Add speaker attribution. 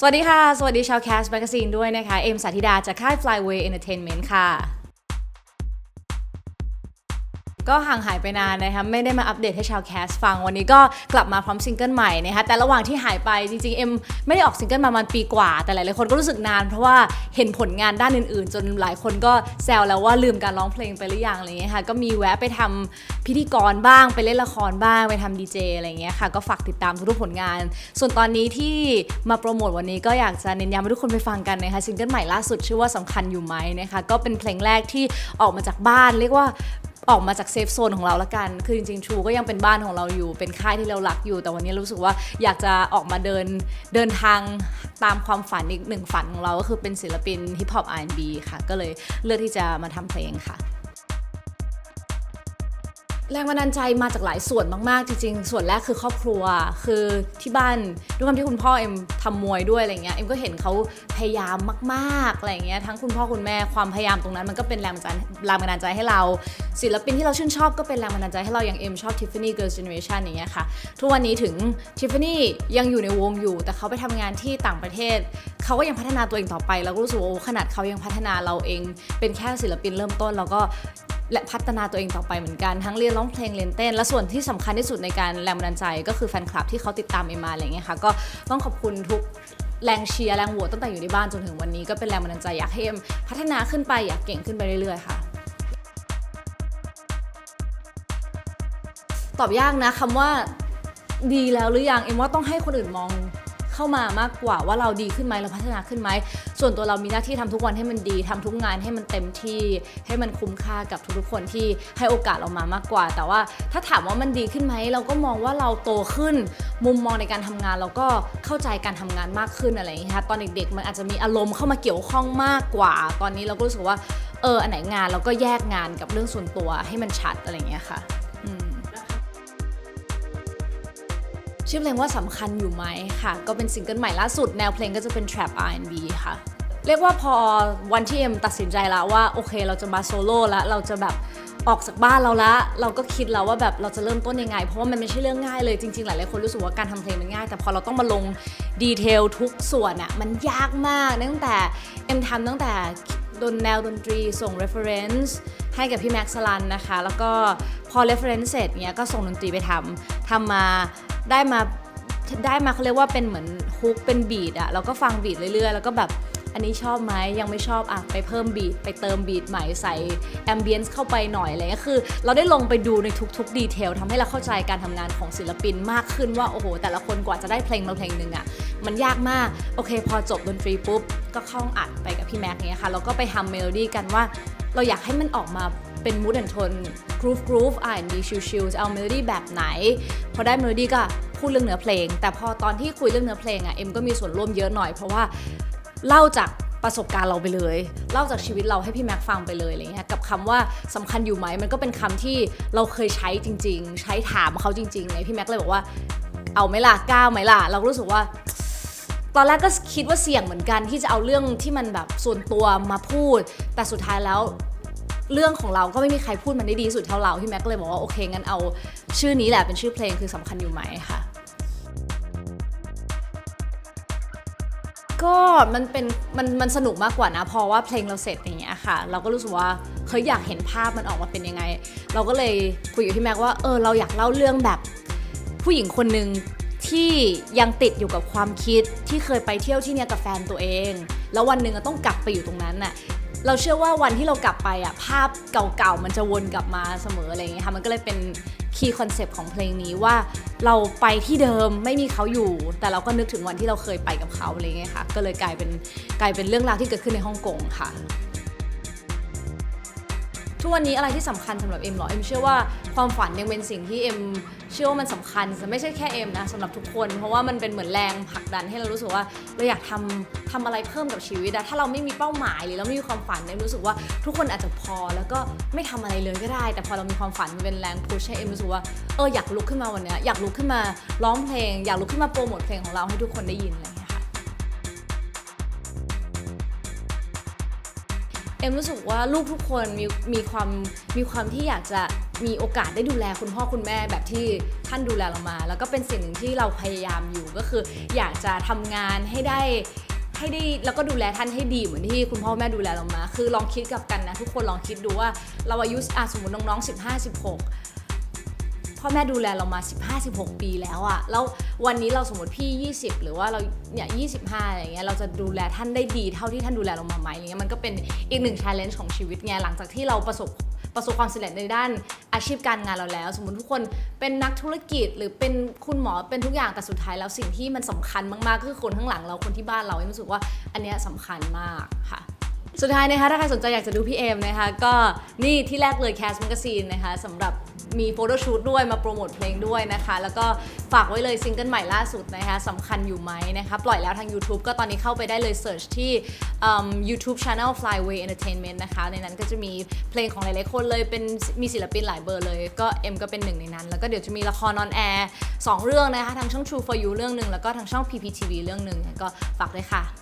Speaker 1: สวัสดีค่ะ สวัสดีชาวแคสแมกซีนด้วยนะคะ เอ็มสาธิดาจากค่าย Flyway Entertainment ค่ะ ก็ห่างหายไปนานนะคะไม่ได้มาอัปเดตให้ชาวแคสฟังวันนี้ก็กลับมาพร้อมซิงเกิลใหม่นะคะแต่ระหว่างที่หายไปจริงๆเอ็มไม่ได้ออกซิงเกิลมามาณปีกว่า แต่หลายๆคนก็รู้สึกนาน เพราะว่าเห็นผลงานด้านอื่นๆ จนหลายคนก็แซวแล้วว่าลืมการร้องเพลงไปหรือยังอะไรเงี้ยค่ะก็มีแวะไปทำพิธีกรบ้างไปเล่นละครบ้างไปทำดีเจอะไรเงี้ยค่ะก็ฝากติดตามทุกๆผลงาน ส่วนตอนนี้ที่มาโปรโมทวันนี้ก็อยากจะเน้นย้ำให้ทุกคนไปฟังกันนะคะซิงเกิลใหม่ล่าสุดชื่อว่าสำคัญอยู่ไหมนะคะก็เป็นเพลงแรกที่ออกมาจากบ้านเรียกว่า ออกมาจากเซฟโซนของเราละกัน คือจริงๆ True ก็ยังเป็นบ้านของเราอยู่ เป็นค่ายที่เราหลักอยู่ แต่วันนี้รู้สึกว่าอยากจะออกมาเดินเดินทางตามความฝันอีกหนึ่งฝันของเรา ก็คือเป็นศิลปินฮิปฮอป R&B ค่ะ ก็เลยเลือกที่จะมาทำเพลงค่ะ แรงบันดาลใจมาจากหลายส่วนมากๆ จริงๆ ส่วนแรกคือครอบครัว คือที่บ้านด้วยความที่คุณพ่อเอ็มทำมวยด้วยอะไรเงี้ย เอ็มก็เห็นเขาพยายามมากๆ อะไรเงี้ย ทั้งคุณพ่อคุณแม่ความพยายามตรงนั้นมันก็เป็นแรงบันดาลแรงบันดาลใจให้เรา ศิลปินที่เราชื่นชอบก็เป็นแรงบันดาลใจให้เรา อย่างเอ็มชอบ Tiffany Girls Generation อย่างเงี้ยค่ะ ทุกวันนี้ถึง Tiffany ยังอยู่ในวงอยู่ แต่เขาไปทำงานที่ต่างประเทศ เขาก็ยังพัฒนาตัวเองต่อไป แล้วก็รู้สึกว่าโอ้ขนาดเขายังพัฒนาเราเอง เป็นแค่ศิลปินเริ่มต้นเราก็ และพัฒนาตัวเองต่อไปเหมือนกันทั้งเรียนร้องเพลงเรียนเต้น และส่วนที่สำคัญที่สุดในการแรงบันดาลใจก็คือแฟนคลับที่เขาติดตามเอ็มมาอะไรเงี้ยค่ะก็ต้องขอบคุณทุกแรงเชียร์แรงโหวตตั้งแต่อยู่ในบ้านจนถึงวันนี้ก็เป็นแรงบันดาลใจอยากให้เอ็มพัฒนาขึ้นไปอยากเก่งขึ้นไปเรื่อยๆค่ะตอบยากนะคำว่าดีแล้วหรือยังเอ็มว่าต้องให้คนอื่นมอง เข้ามามากกว่าว่าเราดีขึ้นไหมเราพัฒนาขึ้นไหมส่วนตัวเรามีหน้าที่ทำทุกวันให้มันดีทำทุกงานให้มันเต็มที่ ให้มันคุ้มค่ากับทุกๆคนที่ให้โอกาสเรามามากกว่า แต่ว่าถ้าถามว่ามันดีขึ้นไหมเราก็มองว่าเราโตขึ้น มุมมองในการทำงานเราก็เข้าใจการทำงานมากขึ้นอะไรอย่างเงี้ยค่ะตอนเด็กๆ มันอาจจะมีอารมณ์เข้ามาเกี่ยวข้องมากกว่า ตอนนี้เราก็รู้สึกว่าเอออันไหนงานเราก็แยกงานกับเรื่องส่วนตัวให้มันชัดอะไรอย่างเงี้ยค่ะ ชื่อเพลงว่าสำคัญอยู่ไหมค่ะ ก็เป็นซิงเกิลใหม่ล่าสุดแนวเพลงก็จะเป็น trap R&B ค่ะ เรียกว่าพอวันที่เอ็มตัดสินใจแล้วว่าโอเคเราจะมาโซโล่แล้วเราจะแบบออกจากบ้านเราละเราก็คิดแล้วว่าแบบเราจะเริ่มต้นยังไง เพราะว่ามันไม่ใช่เรื่องง่ายเลยจริงๆ หลายๆคนรู้สึกว่าการทำเพลงมันง่าย แต่พอเราต้องมาลงดีเทลทุกส่วนอะมันยากมากตั้งแต่เอ็มทำตั้งแต่ดนแนวดนตรีส่ง reference ให้กับพี่แม็กซ์สลันนะคะ แล้วก็พอ reference เสร็จเนี้ยก็ส่งดนตรีไปทำทำมาได้มาได้มาเขาเรียกว่าเป็นเหมือนฮุกเป็นบีดอะแล้วก็ฟังบีดเรื่อยๆ แล้วก็แบบ อันนี้ชอบไหมยังไม่ชอบอะไปเพิ่มบีดไปเติมบีดใหม่ใส่แอมเบียนซ์เข้าไปหน่อยอะไรเงี้ยคือ เราได้ลงไปดูในทุกๆดีเทลทำให้เราเข้าใจการทำงานของศิลปินมากขึ้นว่าโอ้โห แต่ละคนกว่าจะได้เพลงมาเพลงหนึ่งอะมันยากมาก โอเค พอจบดนตรีปุ๊บ ก็เข้องอัดไปกับพี่แม็กเนี้ยค่ะแล้วก็ไปทำเมโลดี้กันว่าเราอยากให้มันออกมาเป็นมูดแอนโทนกรูฟกรูฟอ่านดีชิลๆจะเอาเมโลดี้แบบไหน พอได้เมโลดี้ก็พูดเรื่องเนื้อเพลง แต่พอตอนที่คุยเรื่องเนื้อเพลงอะเอ็มก็มีส่วนร่วมเยอะหน่อยเพราะว่า เล่าจากประสบการณ์เราไปเลย เล่าจากชีวิตเราให้พี่แม็กฟังไปเลยอะไรเงี้ยกับคำว่าสำคัญอยู่ไหมมันก็เป็นคำที่เราเคยใช้จริง ๆ ใช้ถามเขาจริงๆไงพี่แม็กเลยบอกว่า เอาไหมล่ะกล้าไหมล่ะ เรารู้สึกว่า ตอนแรกก็คิดว่าเสี่ยงเหมือนกันที่จะเอาเรื่องที่มันแบบส่วนตัวมาพูด แต่สุดท้ายแล้วเรื่องของเราก็ไม่มีใครพูดมันได้ดีที่สุดเท่าเราพี่แม็กก็เลยบอกว่าโอเคงั้นเอาชื่อนี้แหละเป็นชื่อเพลงคือสำคัญอยู่ไหมค่ะ ก็มันเป็นมันมันสนุกมากกว่านะเพราะว่าเพลงเราเสร็จอย่างเงี้ยค่ะ เราก็รู้สึกว่าเคยอยากเห็นภาพมันออกมาเป็นยังไง เราก็เลยคุยกับพี่แม็กว่าเออเราอยากเล่าเรื่องแบบ ผู้หญิงคนหนึ่งที่ยังติดอยู่กับความคิดที่เคยไปเที่ยวที่เนี่ยกับแฟนตัวเอง แล้ววันหนึ่งอะต้องกลับไปอยู่ตรงนั้นน่ะ เราเชื่อว่าวันที่เรากลับไปอะภาพเก่าๆมันจะวนกลับมาเสมออะไรอย่างเงี้ยค่ะมันก็เลยเป็นคีย์คอนเซปต์ของเพลงนี้ว่าเราไปที่เดิมไม่มีเขาอยู่ แต่เราก็นึกถึงวันที่เราเคยไปกับเขาอะไรเงี้ยค่ะก็เลยกลายเป็นกลายเป็นเรื่องราวที่เกิดขึ้นในฮ่องกงค่ะ ทุกวันนี้อะไรที่สำคัญสำหรับเอ็มเหรอเอ็มเชื่อว่าความฝันยังเป็นสิ่งที่เอ็มเชื่อว่ามันสำคัญไม่ใช่แค่เอ็มนะสำหรับทุกคน เพราะว่ามันเป็นเหมือนแรงผลักดันให้เรารู้สึกว่าเราอยากทำทำอะไรเพิ่มกับชีวิตอะถ้าเราไม่มีเป้าหมายหรือเราไม่มีความฝันเอ็มรู้สึกว่าทุกคนอาจจะพอแล้วก็ไม่ทำอะไรเลยก็ได้ แต่พอเรามีความฝันมันเป็นแรงพุชให้เอ็มรู้สึกว่าเอออยากลุกขึ้นมาวันนี้อยากลุกขึ้นมาร้องเพลง อยากลุกขึ้นมาโปรโมทเพลงของเราให้ทุกคนได้ยินเงี้ย เอ็มรู้สึกว่าลูกทุกคนมีมีความมีความที่อยากจะมีโอกาสได้ดูแลคุณพ่อคุณแม่แบบที่ท่านดูแลเรามา แล้วก็เป็นสิ่งหนึ่งที่เราพยายามอยู่ก็คือ อยากจะทำงานให้ได้ให้ได้แล้วก็ดูแลท่านให้ดีเหมือนที่คุณพ่อแม่ดูแลเรามา คือลองคิดกับกันนะทุกคนลองคิดดูว่าเราอายุอะสมมติน้องๆ 15 16 พ่อแม่ดูแลเรามา 15 16 ปีแล้วอะแล้ววันนี้เราสมมติพี่ 20 หรือว่าเราเนี่ย25 อะไรเงี้ยเราจะดูแลท่านได้ดีเท่าที่ท่านดูแลเรามาไหมอะไรเงี้ยมันก็เป็นอีกหนึ่ง challenge ของชีวิตไงหลังจากที่เราประสบประสบความสำเร็จในด้านอาชีพการงานเราแล้ว สมมติทุกคนเป็นนักธุรกิจหรือเป็นคุณหมอเป็นทุกอย่างแต่สุดท้ายแล้วสิ่งที่มันสำคัญมากๆคือคนข้างหลังเราคนที่บ้านเรารู้สึกว่าอันเนี้ยสำคัญมากค่ะสุดท้ายนะคะถ้าใครสนใจอยากจะดูพี่เอมนะคะก็นี่ที่แรกเลย Cast Magazine นะคะสำหรับ มีโฟโต้ชูตด้วยมาโปรโมทเพลงด้วยนะคะ แล้วก็ฝากไว้เลยซิงเกิลใหม่ล่าสุดนะคะสำคัญอยู่ไหมนะคะปล่อยแล้วทาง YouTube ก็ตอนนี้เข้าไปได้เลย Search ที่ YouTube Channel Flyway Entertainment นะคะ ในนั้นก็จะมีเพลงของหลายๆคนเลยเป็นมีศิลปินหลายเบอร์เลย ก็เอ็มก็เป็นหนึ่งในนั้น แล้วก็เดี๋ยวจะมีละครออนแอร์สองเรื่องนะคะทางช่อง True for You เรื่องหนึ่งแล้วก็ทางช่อง PPTV เรื่องหนึ่งก็ฝากด้วยค่ะ